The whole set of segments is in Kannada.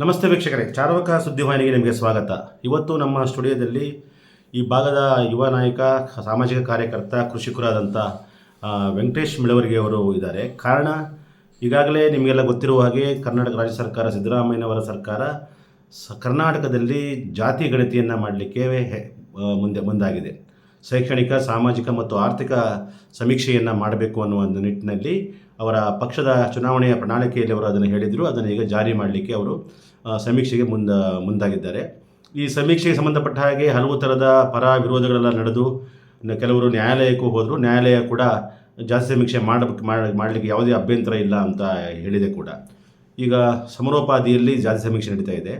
ನಮಸ್ತೆ ವೀಕ್ಷಕರೇ, ಚಾರ್ವಕ ಸುದ್ದಿವಾಹಿನಿಗೆ ನಿಮಗೆ ಸ್ವಾಗತ. ಇವತ್ತು ನಮ್ಮ ಸ್ಟುಡಿಯೋದಲ್ಲಿ ಈ ಭಾಗದ ಯುವ ನಾಯಕ, ಸಾಮಾಜಿಕ ಕಾರ್ಯಕರ್ತ ಕೃಷಿಕರಾದಂಥ ವೆಂಕಟೇಶ್ ಮಿಳವರಿಗೆ ಅವರು ಇದ್ದಾರೆ. ಕಾರಣ, ಈಗಾಗಲೇ ನಿಮಗೆಲ್ಲ ಗೊತ್ತಿರುವ ಹಾಗೆ ಕರ್ನಾಟಕ ರಾಜ್ಯ ಸರ್ಕಾರ, ಸಿದ್ದರಾಮಯ್ಯನವರ ಸರ್ಕಾರ ಕರ್ನಾಟಕದಲ್ಲಿ ಜಾತಿ ಗಣತಿಯನ್ನು ಮಾಡಲಿಕ್ಕೆ ಮುಂದೆ, ಮುಂದಾಗಿದೆ. ಶೈಕ್ಷಣಿಕ, ಸಾಮಾಜಿಕ ಮತ್ತು ಆರ್ಥಿಕ ಸಮೀಕ್ಷೆಯನ್ನು ಮಾಡಬೇಕು ಅನ್ನುವ ಒಂದು ನಿಟ್ಟಿನಲ್ಲಿ ಅವರ ಪಕ್ಷದ ಚುನಾವಣೆಯ ಪ್ರಣಾಳಿಕೆಯಲ್ಲಿ ಅವರು ಅದನ್ನು ಹೇಳಿದರು. ಅದನ್ನು ಈಗ ಜಾರಿ ಮಾಡಲಿಕ್ಕೆ ಅವರು ಸಮೀಕ್ಷೆಗೆ ಮುಂದ, ಮುಂದಾಗಿದ್ದಾರೆ. ಈ ಸಮೀಕ್ಷೆಗೆ ಸಂಬಂಧಪಟ್ಟ ಹಾಗೆ ಹಲವು ಥರದ ಪರ ವಿರೋಧಗಳೆಲ್ಲ ನಡೆದು ಕೆಲವರು ನ್ಯಾಯಾಲಯಕ್ಕೂ ಹೋದರು. ನ್ಯಾಯಾಲಯ ಕೂಡ ಜಾತಿ ಸಮೀಕ್ಷೆ ಮಾಡಬೇಕು ಮಾಡಲಿಕ್ಕೆ ಯಾವುದೇ ಅಭ್ಯಂತರ ಇಲ್ಲ ಅಂತ ಹೇಳಿದೆ ಕೂಡ. ಈಗ ಸಮರೋಪಾದಿಯಲ್ಲಿ ಜಾತಿ ಸಮೀಕ್ಷೆ ನಡೀತಾ ಇದೆ.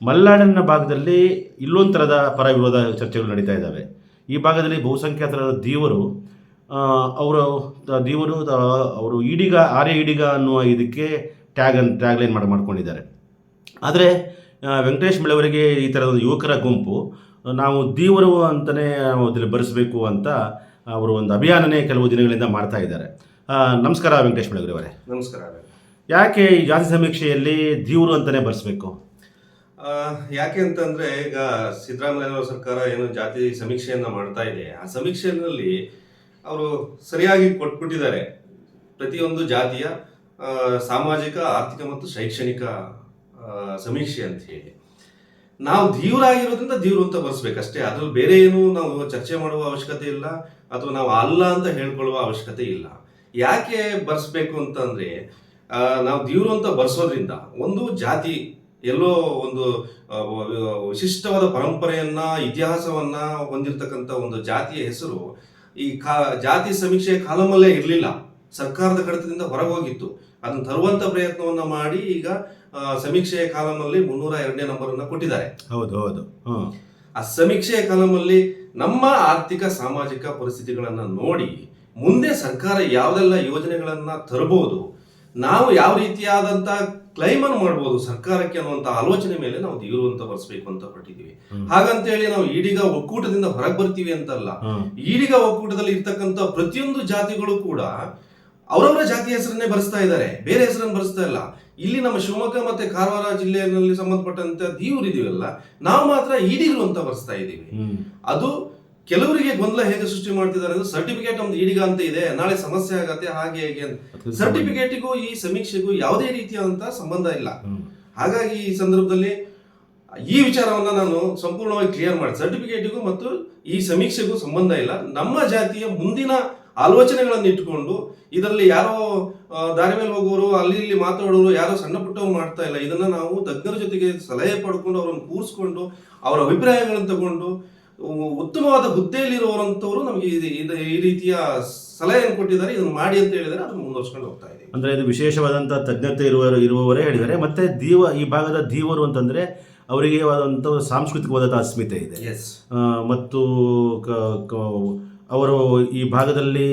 ಮಲೆನಾಡಿನ ಭಾಗದಲ್ಲಿ ಇಲ್ಲೊಂದು ಥರದ ಪರ ವಿರೋಧ ಚರ್ಚೆಗಳು ನಡೀತಾ ಇದ್ದಾವೆ ಈ ಭಾಗದಲ್ಲಿ ಬಹುಸಂಖ್ಯಾತರ ದೀವರು ಅವರ ದೀವರು ಅವರು ಈಡಿಗ ಆರ್ಯ ಈಡಿಗ ಅನ್ನುವ ಇದಕ್ಕೆ ಟ್ಯಾಗ್ ಅನ್ ಟ್ಯಾಗ್ಲೈನ್ ಮಾಡಿ ಮಾಡ್ಕೊಂಡಿದ್ದಾರೆ. ಆದರೆ ವೆಂಕಟೇಶ್ ಮಳೆಯವರಿಗೆ ಈ ಥರದ ಯುವಕರ ಗುಂಪು ನಾವು ದೀವರು ಅಂತಲೇ ಅದರಲ್ಲಿ ಬರೆಸಬೇಕು ಅಂತ ಅವರು ಒಂದು ಅಭಿಯಾನನೇ ಕೆಲವು ದಿನಗಳಿಂದ ಮಾಡ್ತಾ ಇದ್ದಾರೆ. ನಮಸ್ಕಾರ ವೆಂಕಟೇಶ್ ಮಿಳವರವರೇ ನಮಸ್ಕಾರ. ಯಾಕೆ ಈ ಜಾತಿ ಸಮೀಕ್ಷೆಯಲ್ಲಿ ದೀವರು ಅಂತಲೇ ಬರೆಸಬೇಕು? ಯಾಕೆ ಅಂತಂದ್ರೆ ಈಗ ಸಿದ್ದರಾಮಯ್ಯ ಸರ್ಕಾರ ಏನು ಜಾತಿ ಸಮೀಕ್ಷೆಯನ್ನ ಮಾಡ್ತಾ ಇದೆ. ಆ ಸಮೀಕ್ಷೆಯಲ್ಲಿ ಅವರು ಸರಿಯಾಗಿ ಕೊಟ್ಬಿಟ್ಟಿದ್ದಾರೆ. ಪ್ರತಿಯೊಂದು ಜಾತಿಯ ಸಾಮಾಜಿಕ, ಆರ್ಥಿಕ ಮತ್ತು ಶೈಕ್ಷಣಿಕ ಸಮೀಕ್ಷೆ ಅಂತ ಹೇಳಿ. ನಾವು ದೀವ್ರಾಗಿರೋದ್ರಿಂದ ದೀವ್ರ ಅಂತ ಬರ್ಸ್ಬೇಕಷ್ಟೇ ಅದ್ರಲ್ಲಿ ಬೇರೆ ಏನು ನಾವು ಚರ್ಚೆ ಮಾಡುವ ಅವಶ್ಯಕತೆ ಇಲ್ಲ, ಅಥವಾ ನಾವು ಅಲ್ಲ ಅಂತ ಹೇಳ್ಕೊಳ್ಳುವ ಅವಶ್ಯಕತೆ ಇಲ್ಲ. ಯಾಕೆ ಬರ್ಸ್ಬೇಕು ಅಂತಂದ್ರೆ ನಾವು ದೀವ್ರು ಅಂತ ಬರ್ಸೋದ್ರಿಂದ ಒಂದು ಜಾತಿ ಎಲ್ಲೋ ಒಂದು ವಿಶಿಷ್ಟವಾದ ಪರಂಪರೆಯನ್ನ ಇತಿಹಾಸವನ್ನ ಹೊಂದಿರತಕ್ಕಂತ ಒಂದು ಜಾತಿಯ ಹೆಸರು ಈ ಕಾ ಜಾತಿ ಸಮೀಕ್ಷೆಯ ಕಾಲಮಲ್ಲೇ ಇರಲಿಲ್ಲ. ಸರ್ಕಾರದ ಕಡತದಿಂದ ಹೊರಗೋಗಿತ್ತು. ಅದನ್ನು ತರುವಂತ ಪ್ರಯತ್ನವನ್ನ ಮಾಡಿ ಈಗ ಸಮೀಕ್ಷೆಯ ಕಾಲಮಲ್ಲಿ ಮುನ್ನೂರ ಎರಡನೇ ನಂಬರ್ ಅನ್ನ ಕೊಟ್ಟಿದ್ದಾರೆ. ಹೌದು ಹೌದು. ಆ ಸಮೀಕ್ಷೆಯ ಕಾಲಮಲ್ಲಿ ನಮ್ಮ ಆರ್ಥಿಕ ಸಾಮಾಜಿಕ ಪರಿಸ್ಥಿತಿಗಳನ್ನ ನೋಡಿ ಮುಂದೆ ಸರ್ಕಾರ ಯಾವೆಲ್ಲ ಯೋಜನೆಗಳನ್ನ ತರಬಹುದು ನಾವು ಯಾವ ರೀತಿಯಾದಂತ ಕ್ಲೈಮ್ ಅನ್ನು ಮಾಡ್ಬೋದು ಸರ್ಕಾರಕ್ಕೆ ಅನ್ನುವಂತ ಆಲೋಚನೆ ಮೇಲೆ ನಾವು ಅಂತ ಬರ್ಸ್ಬೇಕು ಅಂತ ಪಟ್ಟಿದೀವಿ ಹಾಗಂತ ಹೇಳಿ ನಾವು ಈಡಿಗ ಒಕ್ಕೂಟದಿಂದ ಹೊರಗೆ ಬರ್ತೀವಿ ಅಂತಲ್ಲ ಅಲ್ಲ ಈಡಿಗ ಒಕ್ಕೂಟದಲ್ಲಿ ಇರ್ತಕ್ಕಂಥ ಪ್ರತಿಯೊಂದು ಜಾತಿಗಳು ಕೂಡ ಅವರವರ ಜಾತಿ ಹೆಸರನ್ನೇ ಬರೆಸ್ತಾ ಇದ್ದಾರೆ ಬೇರೆ ಹೆಸರನ್ನು ಬರೆಸ್ತಾ ಇಲ್ಲ. ಇಲ್ಲಿ ನಮ್ಮ ಶಿವಮೊಗ್ಗ ಮತ್ತೆ ಕಾರವಾರ ಜಿಲ್ಲೆಯಲ್ಲಿ ಸಂಬಂಧಪಟ್ಟಂತ ದೀವ್ರು ಇದೀವಲ್ಲ ನಾವು ಮಾತ್ರ ಈಡಿಗರು ಅಂತ ಬರೆಸ್ತಾ ಇದ್ದೀವಿ. ಅದು ಕೆಲವರಿಗೆ ಗೊಂದಲ ಹೇಗೆ ಸೃಷ್ಟಿ ಮಾಡ್ತಿದ್ದಾರೆ ಅಂದ್ರೆ ಸರ್ಟಿಫಿಕೇಟ್ ಒಂದು ಈಡಿಗ ಅಂತ ಇದೆ ನಾಳೆ ಸಮಸ್ಯೆ ಆಗತ್ತೆ ಹಾಗೆ ಹೇಗೆ ಅಂತ. ಸರ್ಟಿಫಿಕೇಟಿಗೂ ಈ ಸಮೀಕ್ಷೆಗೂ ಯಾವುದೇ ರೀತಿಯಾದಂತಹ ಸಂಬಂಧ ಇಲ್ಲ. ಹಾಗಾಗಿ ಈ ಸಂದರ್ಭದಲ್ಲಿ ಈ ವಿಚಾರವನ್ನ ನಾನು ಸಂಪೂರ್ಣವಾಗಿ ಕ್ಲಿಯರ್ ಮಾಡಿ. ಸರ್ಟಿಫಿಕೇಟಿಗೂ ಮತ್ತು ಈ ಸಮೀಕ್ಷೆಗೂ ಸಂಬಂಧ ಇಲ್ಲ. ನಮ್ಮ ಜಾತಿಯ ಮುಂದಿನ ಆಲೋಚನೆಗಳನ್ನು ಇಟ್ಕೊಂಡು ಇದರಲ್ಲಿ ಯಾರೋ ದಾರಿ ಮೇಲೆ ಹೋಗೋರು ಅಲ್ಲಿ ಇಲ್ಲಿ ಮಾತಾಡೋರು ಯಾರೋ ಸಣ್ಣ ಪುಟ್ಟವ್ರು ಮಾಡ್ತಾ ಇಲ್ಲ. ಇದನ್ನ ನಾವು ತಜ್ಞರ ಜೊತೆಗೆ ಸಲಹೆ ಪಡ್ಕೊಂಡು ಅವರನ್ನು ಕೂರಿಸ್ಕೊಂಡು ಅವರ ಅಭಿಪ್ರಾಯಗಳನ್ನು ತಗೊಂಡು ಉತ್ತಮವಾದ ಹುದ್ದೆಯಲ್ಲಿರುವಂತವರು ನಮಗೆ ಈ ರೀತಿಯ ಸಲಹೆಯನ್ನು ಕೊಟ್ಟಿದ್ದಾರೆ ಇದನ್ನು ಮಾಡಿ ಅಂತ ಹೇಳಿದರೆ ಅದನ್ನು ಮುಂದುವರ್ಸ್ಕೊಂಡು ಹೋಗ್ತಾ ಇದೆ ಅಂದ್ರೆ ಇದು ವಿಶೇಷವಾದಂತಹ ತಜ್ಞತೆ ಇರುವ ಇರುವವರೇ ಹೇಳಿದ್ದಾರೆ. ಮತ್ತೆ ದೀವ ಈ ಭಾಗದ ದೀವರು ಅಂತಂದ್ರೆ ಅವರಿಗೆ ಆದಂಥ ಸಾಂಸ್ಕೃತಿಕವಾದಂಥ ಅಸ್ಮಿತೆ ಇದೆ. ಎಸ್ ಮತ್ತು ಅವರು ಈ ಭಾಗದಲ್ಲಿ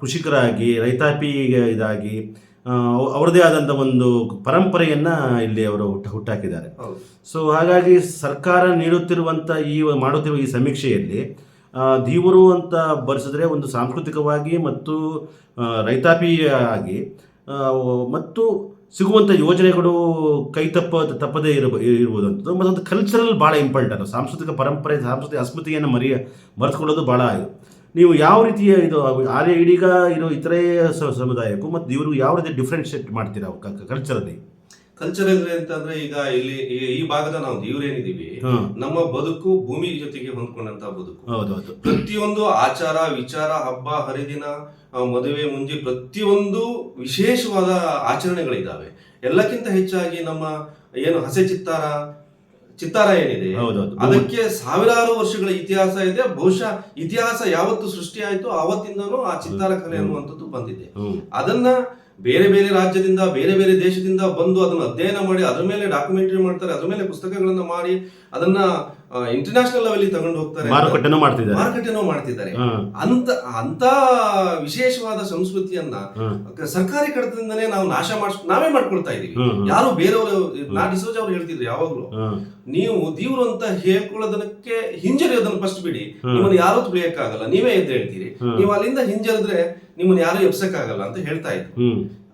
ಕೃಷಿಕರಾಗಿ ರೈತಾಪಿ ಇದಾಗಿ ಅವರದೇ ಆದಂಥ ಒಂದು ಪರಂಪರೆಯನ್ನು ಇಲ್ಲಿ ಅವರು ಹುಟ್ಟ ಹುಟ್ಟಾಕಿದ್ದಾರೆ. ಸೊ ಹಾಗಾಗಿ ಸರ್ಕಾರ ನೀಡುತ್ತಿರುವಂಥ ಈ ಮಾಡುತ್ತಿರುವ ಈ ಸಮೀಕ್ಷೆಯಲ್ಲಿ ದೀವರು ಅಂತ ಬರೆಸಿದ್ರೆ ಒಂದು ಸಾಂಸ್ಕೃತಿಕವಾಗಿ ಮತ್ತು ರೈತಾಪಿ ರೈತಾಪಿಯಾಗಿ ಮತ್ತು ಸಿಗುವಂಥ ಯೋಜನೆಗಳು ಕೈ ತಪ್ಪ ತಪ್ಪದೇ ಇರಬ ಇರುವುದಂಥದ್ದು ಮತ್ತೊಂದು ಕಲ್ಚರಲ್ ಭಾಳ ಇಂಪಾರ್ಟೆಂಟ್ ಸಾಂಸ್ಕೃತಿಕ ಪರಂಪರೆ ಸಾಂಸ್ಕೃತಿಕ ಅಸ್ಮಿತೆಯನ್ನು ಮರೆಯ ಮರೆತುಕೊಳ್ಳೋದು ಭಾಳ ಇದು. ನೀವು ಯಾವ ರೀತಿಯ ಇದು ಆರ್ಯ ಇಡೀಗ ಇರೋ ಇತರೆ ಸಮುದಾಯಕ್ಕೂ ಮತ್ತು ಇವರು ಯಾವ ರೀತಿ ಡಿಫ್ರೆನ್ಷಿಯೇಟ್ ಮಾಡ್ತೀರಾ ಕಲ್ಚರಲ್ಲಿ ಅಂದ್ರೆ ಅಂತಂದ್ರೆ ಈಗ ಇಲ್ಲಿ ಈ- ಭಾಗದ ನಾವು ದೇವ್ರೇನಿದೀವಿ ನಮ್ಮ ಬದುಕು ಭೂಮಿ ಜೊತೆಗೆ ಹೊಂದ್ಕೊಂಡಂತ ಬದುಕು. ಪ್ರತಿಯೊಂದು ಆಚಾರ ವಿಚಾರ ಹಬ್ಬ ಹರಿದಿನ ಮದುವೆ ಮುಂಜಿ ಪ್ರತಿಯೊಂದು ವಿಶೇಷವಾದ ಆಚರಣೆಗಳಿದ್ದಾವೆ. ಎಲ್ಲಕ್ಕಿಂತ ಹೆಚ್ಚಾಗಿ ನಮ್ಮ ಏನು ಹಸೆ ಚಿತ್ತಾರ ಚಿತ್ತಾರ ಏನಿದೆ? ಅದಕ್ಕೆ ಸಾವಿರಾರು ವರ್ಷಗಳ ಇತಿಹಾಸ ಇದೆ. ಬಹುಶಃ ಇತಿಹಾಸ ಯಾವತ್ತು ಸೃಷ್ಟಿ ಆಯ್ತು ಆವತ್ತಿಂದನೂ ಆ ಚಿತ್ತಾರ ಕಲೆ ಅನ್ನುವಂಥದ್ದು ಬಂದಿದೆ. ಅದನ್ನ ಬೇರೆ ಬೇರೆ ರಾಜ್ಯದಿಂದ ಬೇರೆ ಬೇರೆ ದೇಶದಿಂದ ಬಂದು ಅದನ್ನ ಅಧ್ಯಯನ ಮಾಡಿ ಅದ್ರ ಮೇಲೆ ಡಾಕ್ಯುಮೆಂಟರಿ ಮಾಡ್ತಾರೆ ಅದ್ರ ಮೇಲೆ ಪುಸ್ತಕಗಳನ್ನ ಮಾಡಿ ಅದನ್ನ ಇಂಟರ್ನ್ಯಾಷನಲ್ ಲೆವೆಲ್ ತಗೊಂಡು ಹೋಗ್ತಾರೆ ಮಾರುಕಟ್ಟೆನೂ ಮಾಡ್ತಿದ್ದಾರೆ. ಮಾರುಕಟ್ಟೆನೂ ಮಾಡ್ತಿದ್ದಾರೆ. ಅಂತ ಅಂತ ವಿಶೇಷವಾದ ಸಂಸ್ಕೃತಿಯನ್ನ ಸರ್ಕಾರಿ ಕಡತದಿಂದನೇ ನಾವು ನಾಶ ಮಾಡಿಸ್ ನಾವೇ ಮಾಡ್ಕೊಳ್ತಾ ಇದೀವಿ. ಯಾರು ಬೇರೆಯವರು ನಾ ಡಿಸೋಜ್ ಅವ್ರು ಹೇಳ್ತಿದ್ರು ಯಾವಾಗ್ಲೂ. ನೀವು ದೀವ್ರು ಅಂತ ಹೇಳ್ಕೊಳ್ಳೋದಕ್ಕೆ ಹಿಂಜರಿಯೋದನ್ನ ಫಸ್ಟ್ ಬಿಡಿ. ನಿಮ್ಮನ್ನ ಯಾರು ತುಳಿಯಕ್ಕಾಗಲ್ಲ. ನೀವೇ ಎದ್ದು ಹೇಳ್ತೀರಿ. ನೀವು ಅಲ್ಲಿಂದ ಹಿಂಜರಿದ್ರೆ ನಿಮ್ಮನ್ನ ಯಾರು ಎಬ್ಸಕ್ಕಾಗಲ್ಲ ಅಂತ ಹೇಳ್ತಾ ಇದ್ರು.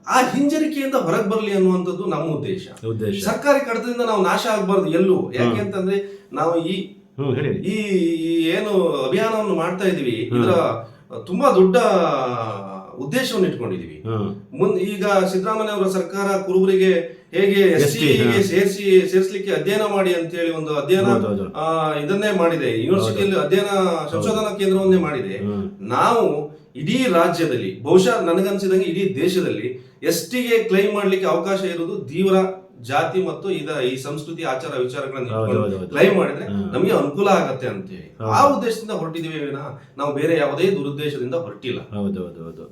ಆ ಹಿಂಜರಿಕೆಯಿಂದ ಹೊರಗೆ ಬರಲಿ ಅನ್ನುವಂಥದ್ದು ನಮ್ಮ ಉದ್ದೇಶ. ಉದ್ದೇಶ. ಸರ್ಕಾರಿ ಕಡತದಿಂದ ನಾವು ನಾಶ ಆಗಬಾರ್ದು ಎಲ್ಲೂ. ಯಾಕೆ ಅಂತಂದ್ರೆ ನಾವು ಈ ಈ ಏನು ಅಭಿಯಾನವನ್ನು ಮಾಡ್ತಾ ಇದೀವಿ ಇದರ ತುಂಬಾ ದೊಡ್ಡ ಉದ್ದೇಶವನ್ನು ಇಟ್ಕೊಂಡಿದೀವಿ ಮುಂದ್ ಈಗ ಸಿದ್ದರಾಮಯ್ಯ ಅವರ ಸರ್ಕಾರ ಕುರುಬರಿಗೆ ಹೇಗೆ ಎಸ್ ಟಿ ಸೇರಿಸಿ ಸೇರಿಸಲಿಕ್ಕೆ ಅಧ್ಯಯನ ಮಾಡಿ ಅಂತ ಹೇಳಿ ಒಂದು ಅಧ್ಯಯನ ಇದನ್ನೇ ಮಾಡಿದೆ. ಯೂನಿವರ್ಸಿಟಿಯಲ್ಲಿ ಅಧ್ಯಯನ ಸಂಶೋಧನಾ ಕೇಂದ್ರವನ್ನೇ ಮಾಡಿದೆ. ನಾವು ಇಡೀ ರಾಜ್ಯದಲ್ಲಿ ಬಹುಶಃ ನನಗನ್ಸಿದಂಗೆ ಇಡೀ ದೇಶದಲ್ಲಿ ಎಸ್ ಟಿಗೆ ಕ್ಲೈಮ್ ಮಾಡ್ಲಿಕ್ಕೆ ಅವಕಾಶ ಇರುವುದು ತೀವ್ರ ಜಾತಿ ಮತ್ತು ಇದ ಈ ಸಂಸ್ಕೃತಿ ಆಚಾರ ವಿಚಾರಗಳನ್ನ. ಕ್ಲೈಮ್ ಮಾಡಿದ್ರೆ ನಮಗೆ ಅನುಕೂಲ ಆಗತ್ತೆ ಅಂತೇಳಿ. ಹೇಳಿ ಆ ಉದ್ದೇಶದಿಂದ ಹೊರಟಿದೀವಿ ನಾವು ಬೇರೆ ಯಾವುದೇ ದುರುದ್ದೇಶದಿಂದ ಹೊರಟಿಲ್ಲ. ಹೌದು ಹೌದು ಹೌದು.